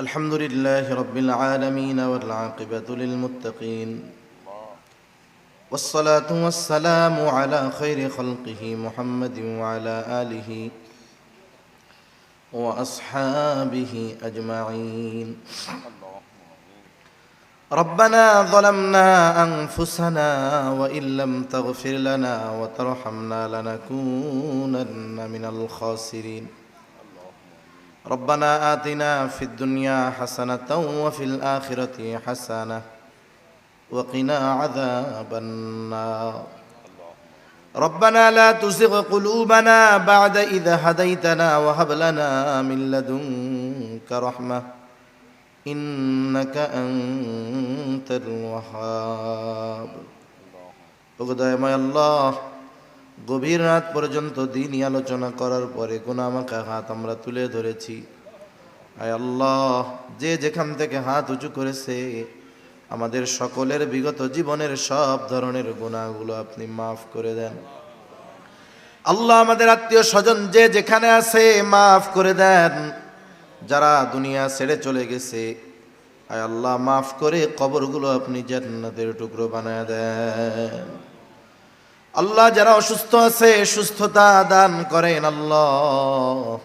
الحمد لله رب العالمين والعاقبة للمتقين. والصلاة والسلام على خير خلقه محمد وعلى آله وأصحابه أجمعين. ربنا ظلمنا أنفسنا وإن لم تغفر لنا وترحمنا لنكونن من الخاسرين. ربنا آتنا في الدنيا حسنة وفي الآخرة حسنة وقنا عذاب النار. ربنا لا تزغ قلوبنا بعد إذا هديتنا وهب لنا من لدنك رحمة إنك أنت الوهاب. اغدى يا الله. গভীর রাত পর্যন্ত দিনই আলোচনা করার পরে আমাকে হাত আমরা তুলে ধরেছি। আয় আল্লাহ, যে যেখান থেকে হাত উঁচু করেছে, আমাদের সকলের বিগত জীবনের সব ধরনের গুণাগুলো আপনি মাফ করে দেন। আল্লাহ আমাদের আত্মীয় স্বজন যে যেখানে আছে মাফ করে দেন। যারা দুনিয়া ছেড়ে চলে গেছে, আয় আল্লাহ মাফ করে কবরগুলো আপনি জান্নাতের টুকরো বানায় দেন। আল্লাহ যারা অসুস্থ আছে, সুস্থতা দান করেন আল্লাহ।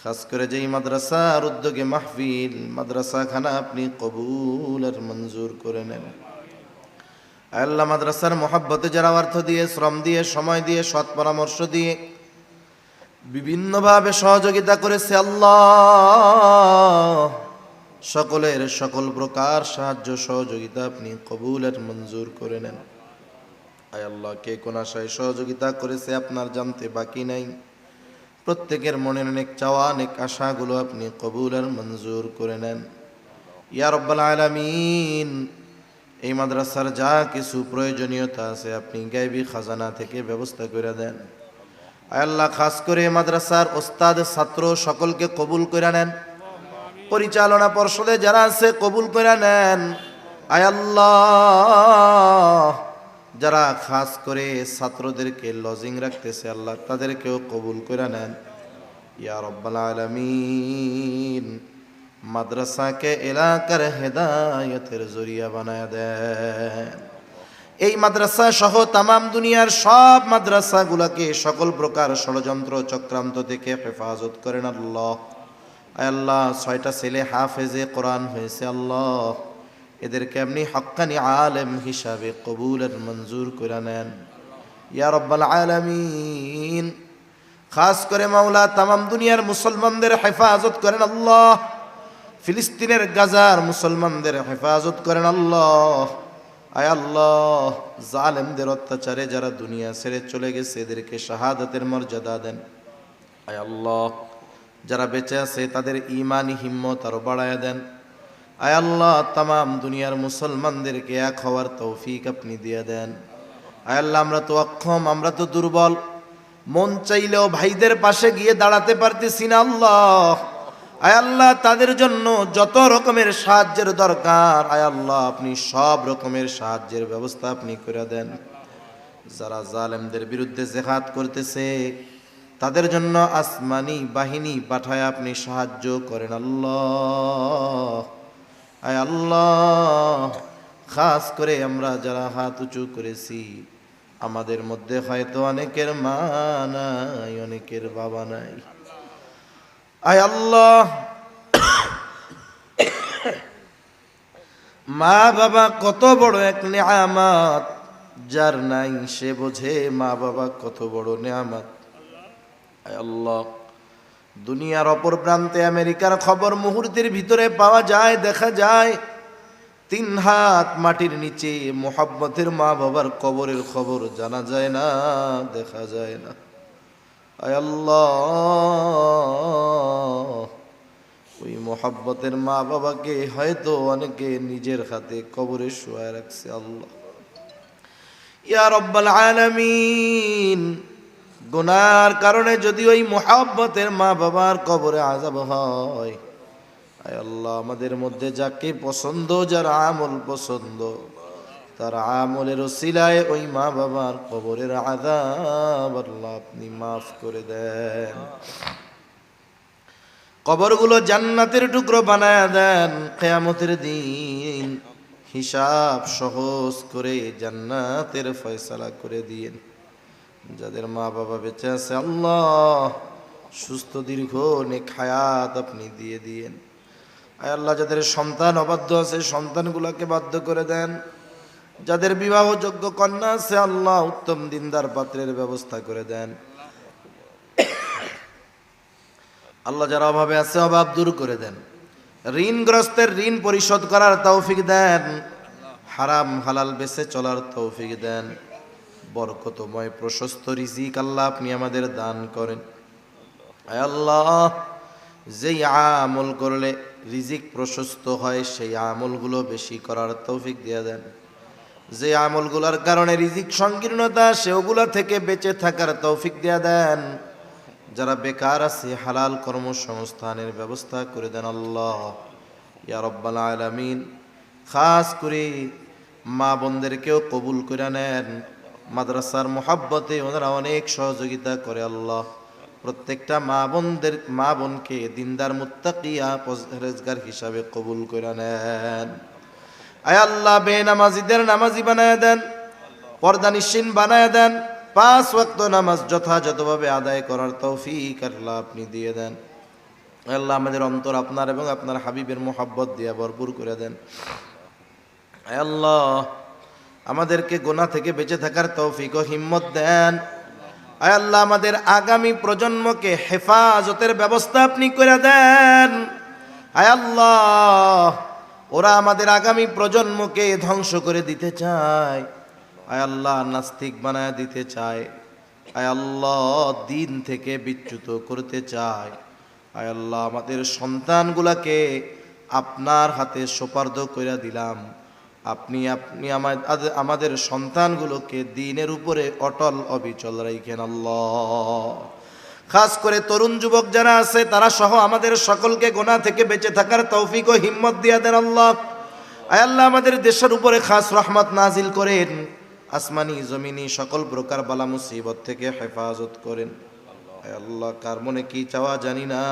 খাস করে যেই মাদ্রাসার উদ্যোগে মাহফিল মাদ্রাসা খানা আপনি কবুল আর মঞ্জুর করে নেন। আল্লাহ, মাদ্রাসার মোহাব্বতে যারা অর্থ দিয়ে, শ্রম দিয়ে, সময় দিয়ে, সৎ পরামর্শ দিয়ে, বিভিন্নভাবে সহযোগিতা করেছে আল্লাহ। সকলের সকল প্রকার সাহায্য, সহযোগিতা আপনি কবুল আর মঞ্জুর করে নেন। আয় আল্লাহ, কে কোন আশায় সহযোগিতা করেছে আপনার জানতে বাকি নাই। প্রত্যেকের মনের অনেক চাওয়া, অনেক আশাগুলো আপনি কবুল আর মঞ্জুর করে নেন। ইয়া রব্বাল আলামিন, এই মাদ্রাসার যা কিছু প্রয়োজনীয়তা আছে আপনি গাইবি খাজানা থেকে ব্যবস্থা করে দেন। আল্লাহ, খাস করে মাদ্রাসার ওস্তাদ, ছাত্র সকলকে কবুল করে নেন। পরিচালনা পর্ষদে যারা আছে কবুল করে নেন। আয় আল্লাহ যারা খাস করে ছাত্রদেরকে লজিং রাখতেছে আল্লাহ, তাদেরকেও কবুল করে নেন। ইয়া রব্বাল আলামিন, মাদ্রাসাকে এলাকার হেদায়তের জরিয়া বানায় দেন। এই মাদ্রাসা সহ তামাম দুনিয়ার সব মাদ্রাসাগুলোকে সকল প্রকার ষড়যন্ত্র চক্রান্ত থেকে হেফাজত করেন আল্লাহ। আল্লাহ, ছয়টা ছেলে হাফেজে কোরআন হয়েছে আল্লাহ। এদেরকে আপনি হক্কানি আলেম হিসাবে কবুলের মঞ্জুর করে নেন। ইয়া রব্বাল আলামিন, খাস করে মাওলা তামাম দুনিয়ার মুসলমানদের হেফাজত করেন আল্লাহ, ফিলিস্তিনের গাজার মুসলমানদের হেফাজত করেন আল্লাহ। আয় আল্লাহ, জালেমদের অত্যাচারে যারা দুনিয়া ছেড়ে চলে গেছে, এদেরকে শাহাদাতের মর্যাদা দেন। আয় আল্লাহ, যারা বেঁচে আছে তাদের ইমানি হিম্মত আরও বাড়ায় দেন। আয় আল্লাহ তামাম দুনিয়ার মুসলমানদেরকে এক হওয়ার তৌফিক আপনি দিয়ে দেন। আয় আল্লাহ, আমরা তো অক্ষম, আমরা তো দুর্বল। মন চাইলেও ভাইদের পাশে গিয়ে দাঁড়াতে পারতেছি না আল্লাহ। আয় আল্লাহ, তাদের জন্য যত রকমের সাহায্যের দরকার, আয় আল্লাহ, আপনি সব রকমের সাহায্যের ব্যবস্থা আপনি করে দেন। যারা জালেমদের বিরুদ্ধে জেহাদ করতেছে, তাদের জন্য আসমানি বাহিনী পাঠায় আপনি সাহায্য করেন আল্লাহ। আয় আল্লাহ, খাস করে আমরা যারা হাত উঁচু করেছি, আমাদের মধ্যে হয়তো অনেকের মা নাই, অনেকের বাবা নাই। আয় আল্লাহ মা বাবা কত বড় এক নেয়ামাত, যার নাই সে বোঝে মা বাবা কত বড় নেয়ামাত। আয় আল্লাহ। দুনিয়ার অপর প্রান্তে আমেরিকার খবর মুহূর্তের ভিতরে পাওয়া যায়, দেখা যায়। তিন হাত মাটির নিচে মোহাব্বতের মা বাবার কবরের খবর জানা যায় না, দেখা যায় না। ওই মোহাব্বতের মা বাবাকে হয়তো অনেকে নিজের হাতে কবরে শোয়ায় রাখছে আল্লাহ। ইয়া রব্বাল আলামিন গুনার কারণে যদি ওই মোহাব্বতের মা বাবার কবরে আজাব হয়। আল্লাহ, আমাদের মধ্যে যাকে পছন্দ, যার আমল পছন্দ, তার আমলের ওসিলায় ওই মা বাবার কবরের আদাব আল্লাহ আপনি মাফ করে দেন। কবরগুলো জান্নাতের টুকরো বানায় দেন। কেয়ামতের দিন হিসাব সহজ করে জান্নাতের ফয়সালা করে দিয়েন। যাদের মা বাবা বেঁচে আছে, আল্লাহ, সুস্থ, দীর্ঘ, নেক হায়াত আপনি দিয়ে দিয়েন। আয় আল্লাহ, যাদের সন্তান অবাধ্য আছে, সন্তানগুলোকে বাধ্য করে দেন। যাদের বিবাহযোগ্য কন্যা আছে, আল্লাহ, উত্তম দিনদার পাত্রের ব্যবস্থা করে দেন। আল্লাহ যারা অভাবে আছে, অভাব দূর করে দেন। ঋণগ্রস্তের ঋণ পরিশোধ করার তৌফিক দেন। হারাম, হালাল বেছে চলার তৌফিক দেন। বরকতময় প্রশস্ত রিজিক আল্লাহ আপনি আমাদের দান করেন। আল্লাহ, যেই আমল করলে রিজিক প্রশস্ত হয়, সেই আমলগুলো বেশি করার তৌফিক দিয়ে দেন। যে আমলগুলোর কারণে রিজিক সংকীর্ণতা সেগুলো থেকে বেঁচে থাকার তৌফিক দিয়ে দেন। যারা বেকার আছে, হালাল কর্মসংস্থানের ব্যবস্থা করে দেন আল্লাহ। ইয়া রব্বাল আলামিন, খাস করে মা বোনদেরকেও কবুল করে নেন। মাদ্রাসার মোহাব্বতে ওনারা অনেক সহযোগিতা করে আল্লাহ। প্রত্যেকটা মা বোনদের, মা বোনকে দিনদার মুত্তাকিয়া হিসাবে কবুল করে নেন। আয় আল্লাহ বে নামাজিদের নামাজি বানায় দেন, পর্দা নিশ্চিন বানায় দেন, পাঁচ ওয়াক্ত নামাজ যথাযথভাবে আদায় করার তৌফিক আল্লাহ আপনি দিয়ে দেন। আল্লাহ, আমাদের অন্তর আপনার এবং আপনার হাবিবের মোহাব্বত দিয়ে ভরপুর করে দেন। আল্লাহ আমাদেরকে গোনা থেকে বেঁচে থাকার তৌফিক ও হিম্মত দেন। আয় আল্লাহ, আমাদের আগামী প্রজন্মকে হেফাজতের ব্যবস্থা আপনি করে দেন। আয় আল্লাহ, ওরা আমাদের আগামী প্রজন্মকে ধ্বংস করে দিতে চায়। আয় আল্লাহ, নাস্তিক বানায় দিতে চায়। আয় আল্লাহ, দিন থেকে বিচ্যুত করতে চায়। আয় আল্লাহ, আমাদের সন্তানগুলাকে আপনার হাতে সোপার্দ করে দিলাম। আপনি আপনি আমাদের সন্তানগুলোকে দিনের উপরে অটল অবিচল রাখেন আল্লাহ। খাস করে তরুণ যুবক যারা আছে, তারা সহ আমাদের সকলকে গোনা থেকে বেঁচে থাকার তৌফিক ও হিম্মত দিয়া দেন আল্লাহ। আয় আল্লাহ, আমাদের দেশের উপরে খাস রহমত নাজিল করেন। আসমানি, জমিনি সকল প্রকার বালা মুসিবত থেকে হেফাজত করেন। আয় আল্লাহ, কার মনে কি চাওয়া জানি না।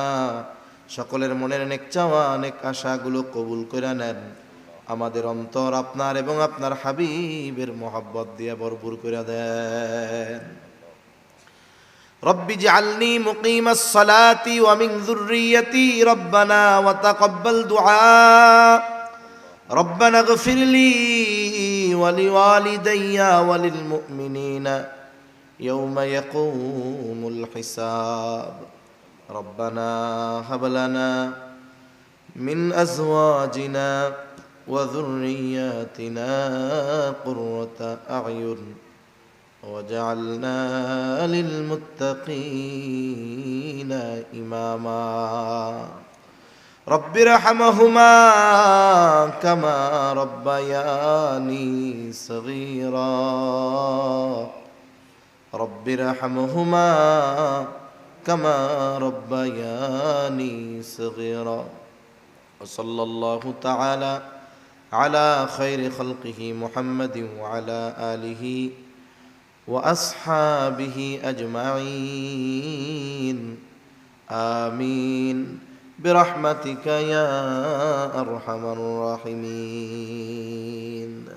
সকলের মনের অনেক চাওয়া অনেক আশাগুলো কবুল করে নেন। আমাদের অন্তর আপনার এবং আপনার হাবিবের মোহাব্বত দিয়ে ভরপুর করে দেন। রব্বি জালনি মুকিম সলাতি ওয়ামিং জুরিয়তি রব্বানা ওয়া কব্বল দুআ। রব্বানা গফির লি ওয়া লিওয়ালিদাইয়া ওয়া লিল মুমিনিনা ইয়াউমা ইয়াকুমুল হিসাব। রব্বানা হাব লানা মিন আজওয়াজিনা وذرياتنا قرة أعين وجعلنا للمتقين إماما. رب ارحمهما كما ربياني صغيرا. رب ارحمهما كما ربياني صغيرا. وصلى الله تعالى على خير خلقه محمد وعلى آله وأصحابه أجمعين. آمين. برحمتك يا أرحم الراحمين.